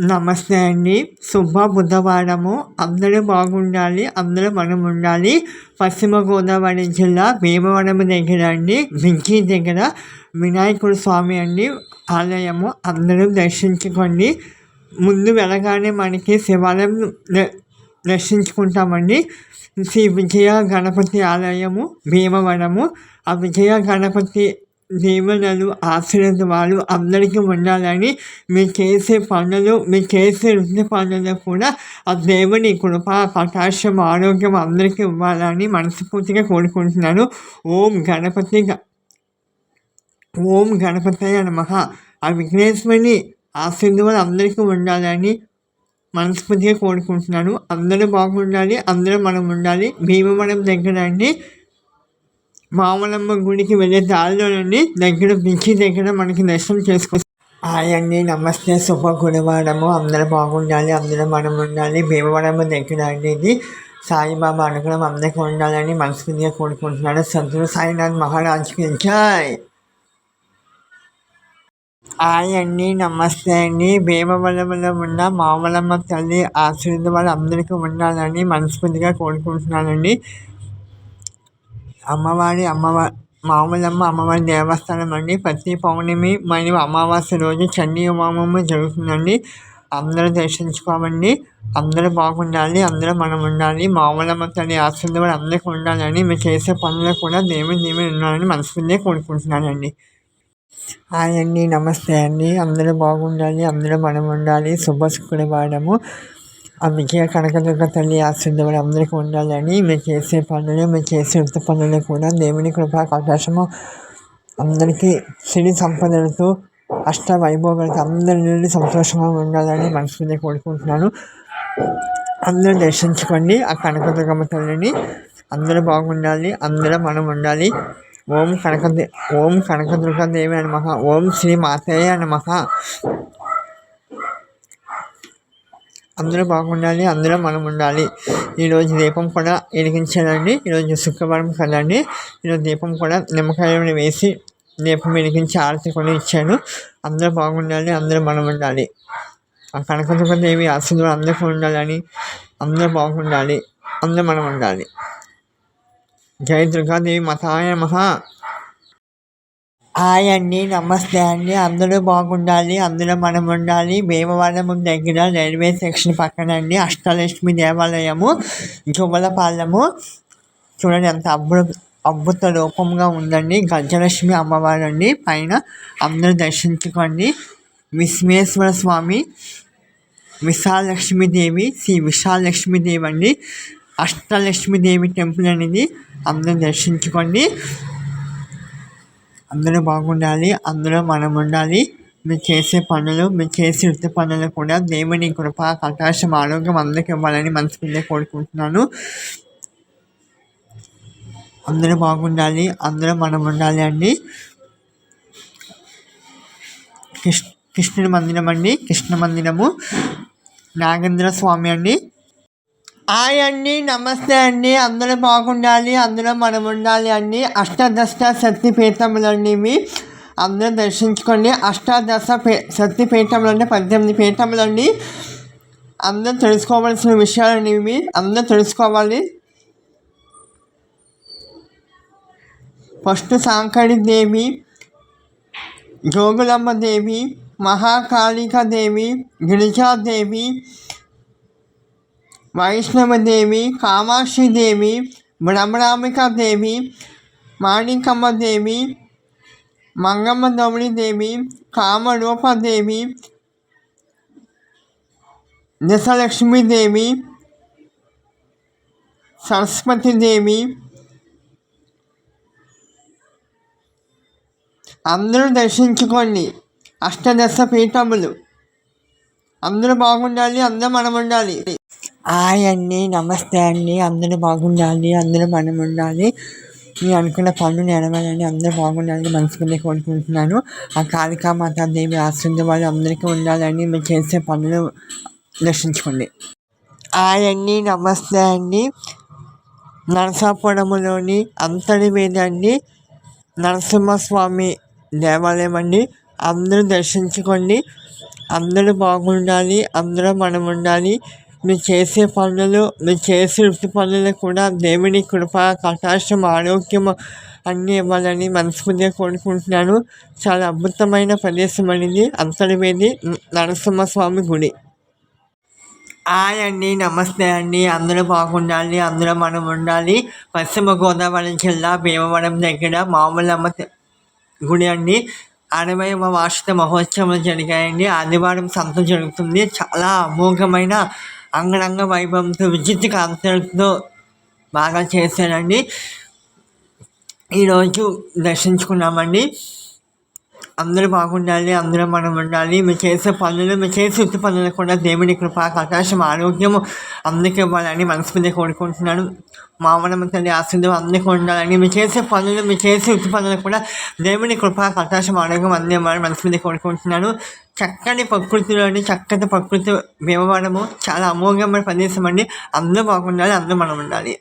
నమస్తే అండి. శుభ బుధవారము. అందరూ బాగుండాలి అందరూ మనం ఉండాలి పశ్చిమ గోదావరి జిల్లా భీమవరం దగ్గర అండి. బింకీ దగ్గర వినాయకుడు స్వామి అండి. ఆలయము అందరూ దర్శించుకోండి. ముందు వెళ్ళగానే మనకి శివాలయం ద- దర్శించుకుంటామండి. శ్రీ విజయ గణపతి ఆలయము భీమవరము ఆ విజయ గణపతి దీవెనలు ఆశీర్వాదాలు అందరికీ ఉండాలని మీరు చేసే పనులు మీరు చేసే వృత్తి పనులు కూడా ఆ దేవుని కృప కటాక్షం ఆరోగ్యం అందరికీ ఇవ్వాలని మనస్ఫూర్తిగా కోరుకుంటున్నాను. ఓం గణపతి గ- ఓం గణపతయ నమః. ఆ విఘ్నేశ్వరిని ఆశీర్వాదాలు అందరికీ ఉండాలని మనస్ఫూర్తిగా కోరుకుంటున్నాను. అందరూ బాగుండాలి అందరూ మనం ఉండాలి. భీమవరం దగ్గర అండి. మామలమ్మ గుడికి వెళ్ళే దారిలోనండి దగ్గర పిచ్చి దగ్గర మనకి దర్శనం చేసుకో హాయ్ అండి నమస్తే శుభ గురువారము అందరూ బాగుండాలి అందరూ మనం ఉండాలి భీమవరము దగ్గర అండి ఇది. సాయిబాబా అనుగ్రహం అందరికీ ఉండాలని మనస్ఫూర్తిగా కోరుకుంటున్నాను. సంతులు సాయినాథ్ మహారాజ్కి జాయ్ హాయ్ అండి నమస్తే అండి. భీమవరంలో ఉన్న మామలమ్మ తల్లి ఆశీర్వాదాలు అందరికీ ఉండాలని మనస్ఫూర్తిగా కోరుకుంటున్నానండి. అమ్మవారి అమ్మవారి మామూలమ్మ అమ్మవారి దేవస్థానం అండి. ప్రతి పౌర్ణమి మరియు అమావాస్య రోజు చండీ హోమము జరుగుతుందండి. అందరూ దర్శించుకోమండి అందరూ బాగుండాలి. అందరూ మనం ఉండాలి. మామూలమ్మ తల్లి ఆశీర్వాదం అందరికీ ఉండాలని మీరు చేసే పనులు కూడా దేవుని దేవుని ఉండాలని మనస్ఫూర్తిగా కోరుకుంటున్నానండి. హాయ్ అండి. నమస్తే అండి. అందరూ బాగుండాలి. అందరూ మనం ఉండాలి. శుభ శుక్రవారము. ఆ కనకదుర్గ తల్లి ఆశీర్వాదం అందరికీ ఉండాలని మీరు చేసే పనులు మీరు చేసే వృత్తి పనులు కూడా దేవుని కృపా అవకాశము అందరికీ సిరి సంపదలతో అష్ట వైభవాలతో అందరి నుండి సంతోషంగా ఉండాలని మనసుని కోరుకుంటున్నాను. అందరూ దర్శించుకోండి ఆ కనకదుర్గమ్మ తల్లిని. అందరూ బాగుండాలి అందరూ మనం ఉండాలి. ఓం కనక ఓం కనకదుర్గ దేవి అని మహా ఓం శ్రీ మాతయ్య నమః. అందరూ బాగుండాలి అందరూ మనం ఉండాలి ఈరోజు దీపం కూడా వెలిగించాలండి. ఈరోజు శుక్రవారం కదండి. ఈరోజు దీపం కూడా నిమ్మకాయలు వేసి దీపం వెలిగించి ఆరతి కూడా ఇచ్చాను అందరూ బాగుండాలి అందరూ మనం ఉండాలి ఆ కనకదుర్గాదేవి ఆశీర్వాదం అందరికీ ఉండాలని అందరూ బాగుండాలి అందరూ మనం ఉండాలి జై దుర్గాదేవి మతాయ మహా హాయ్ అండి నమస్తే అండి. అందరూ బాగుండాలి అందరూ మనం ఉండాలి భీమవరం దగ్గర రైల్వే సెక్షన్ పక్కన అండి అష్టలక్ష్మి దేవాలయము జువ్వలపాలెము. చూడండి ఎంత అద్భుత అద్భుత రూపంగా ఉందండి. గజలక్ష్మి అమ్మవారు అండి పైన అందరూ దర్శించుకోండి. విశ్వేశ్వర స్వామి విశాలక్ష్మీదేవి శ్రీ విశాలక్ష్మీదేవి అండి. అష్టలక్ష్మీదేవి టెంపుల్ అనేది అందరూ దర్శించుకోండి. అందరూ బాగుండాలి అందరూ మనం ఉండాలి మీరు చేసే పనులు మీరు చేసే వృత్తి పనులు కూడా దేవుని కృప కటాక్షం ఆరోగ్యం అందరికి ఇవ్వాలని మనస్ఫూర్తిగా కోరుకుంటున్నాను. అందరూ బాగుండాలి అందరూ మనం ఉండాలి అండి. కృష్ణ కృష్ణుడి మందిరం అండి కృష్ణ మందిరము. నాగేంద్ర స్వామి అండి. హాయ్ అండి నమస్తే అండి. అందరూ బాగుండాలి అందరూ మనం ఉండాలి అండి. అష్టాదశ శక్తి పీఠములు ఇవి. అందరూ దర్శించుకోండి. అష్టాదశ పే శక్తి పీఠములు అంటే పద్దెనిమిది పీఠములు అండి అందరూ తెలుసుకోవాల్సిన విషయాలు ఇవి. అందరూ తెలుసుకోవాలి. ఫస్ట్ సాంకడి దేవి జోగులమ్మ దేవి మహాకాళిక దేవి గిరిజాదేవి వైష్ణవదేవి కామాక్షిదేవి భ్రమరామికాదేవి మాణికమ్మదేవి మంగమ్మ దేవి కామరూపదేవి దశలక్ష్మీదేవి సరస్వతీదేవి అందరూ దర్శించుకోండి. అష్టదశ పీఠములు. అందరూ బాగుండాలి అందరూ మనం ఉండాలి హాయ్ అండి నమస్తే అండి. అందరూ బాగుండాలి అందరూ మనం ఉండాలి మీరు అనుకున్న పనులు నెరవేరాలని అందరూ బాగుండాలని మనసుకునే కోరుకుంటున్నాను. ఆ కాళికా మాతా దేవి వాళ్ళు అందరికీ ఉండాలని మీరు చేసే పనులు దర్శించుకోండి. హాయ్ అండి నమస్తే అండి. నరసాపురములోని అంతటి మీద నరసింహస్వామి దేవాలయం అండి. అందరూ దర్శించుకోండి. అందరూ బాగుండాలి అందరూ మనం ఉండాలి మీరు చేసే పనులు మీరు చేసే వృత్తి పనులు కూడా దేవుని కృప కటాక్షం ఆరోగ్యం అన్నీ ఇవ్వాలని మనస్ఫూర్తిగా కోరుకుంటున్నాను. చాలా అద్భుతమైన ప్రదేశం అనేది అంతర్వేది నరసింహస్వామి గుడి. హాయ్ అండి నమస్తే అండి. అందరూ బాగుండాలి అందరూ మనం ఉండాలి. పశ్చిమ గోదావరి జిల్లా భీమవరం దగ్గర మామూలమ్మ గుడి అండి. అరవైవ వార్షిక మహోత్సవం జరిగాయండి. ఆదివారం సంత జరుగుతుంది. చాలా అమోఘమైన అంగరంగ వైభవంతో విద్యుత్ కాంతులతో బాగా చేశారండి. ఈరోజు దర్శించుకున్నామండి. అందరూ బాగుండాలి అందరూ మనం ఉండాలి. మీరు చేసే పనులు మీరు చేసే వృత్తి పనులు కూడా దేవుని కృప అవకాశం ఆరోగ్యము అందరికీ ఇవ్వాలని మనస్ఫూర్తిగా కోరుకుంటున్నాను. మామూలు తల్లి ఆశీర్వాదం అందరికీ ఉండాలని మీరు చేసే పనులు మీరు చేసే వృత్తి పనులు కూడా దేవుని కృప అవకాశం ఆరోగ్యం అందరి ఇవ్వాలని మనస్ఫూర్తిగా కోరుకుంటున్నాను. చక్కని ప్రకృతిలోని చక్కటి ప్రకృతి వ్యవహారము. చాలా అమోఘమైన ప్రదేశం అండి. అందరూ బాగుండాలి అందరూ మనం ఉండాలి.